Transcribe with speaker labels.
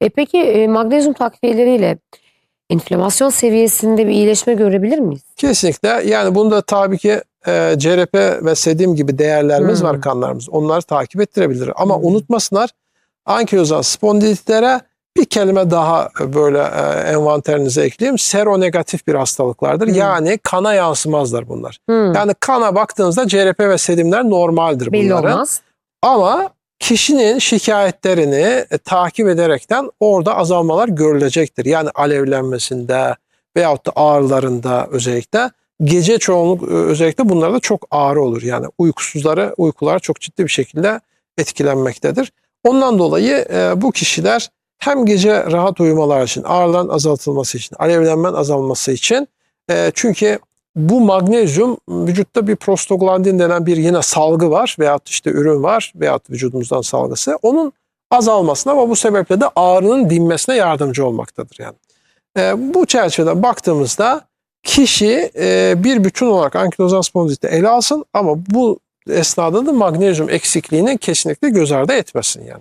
Speaker 1: E peki e, magnezyum takviyeleriyle enflamasyon seviyesinde bir iyileşme görebilir miyiz?
Speaker 2: Kesinlikle yani bunda tabii ki e, CRP ve sedim gibi değerlerimiz
Speaker 1: Hmm.
Speaker 2: var kanlarımız. Onları takip ettirebilir. Ama
Speaker 1: Hmm.
Speaker 2: unutmasınlar ankilozan spondilitlere bir kelime daha e, böyle e, envanterinize ekleyeyim. Seronegatif bir hastalıklardır.
Speaker 1: Hmm.
Speaker 2: Yani kana yansımazlar bunlar.
Speaker 1: Hmm,
Speaker 2: Yani kana baktığınızda CRP ve sedimler normaldir
Speaker 1: belli
Speaker 2: bunların.
Speaker 1: olmaz.
Speaker 2: Ama kişinin şikayetlerini e, takip ederekten orada azalmalar görülecektir. Yani alevlenmesinde veyahut da ağrılarında özellikle gece çoğunluk e, özellikle bunlarda çok ağrı olur. Yani uykusuzları uykular çok ciddi bir şekilde etkilenmektedir. Ondan dolayı e, bu kişiler hem gece rahat uyumalar için, ağrıların azaltılması için, alevlenmen azalması için çünkü bu magnezyum vücutta bir prostaglandin denen bir yine salgı var veyahut işte ürün var veyahut vücudumuzdan salgısı. Onun azalmasına ve bu sebeple de ağrının dinmesine yardımcı olmaktadır yani. E, bu çerçevede baktığımızda kişi e, bir bütün olarak ankilozan spondiliti ele alsın ama bu esnada da magnezyum eksikliğini kesinlikle göz ardı etmesin yani.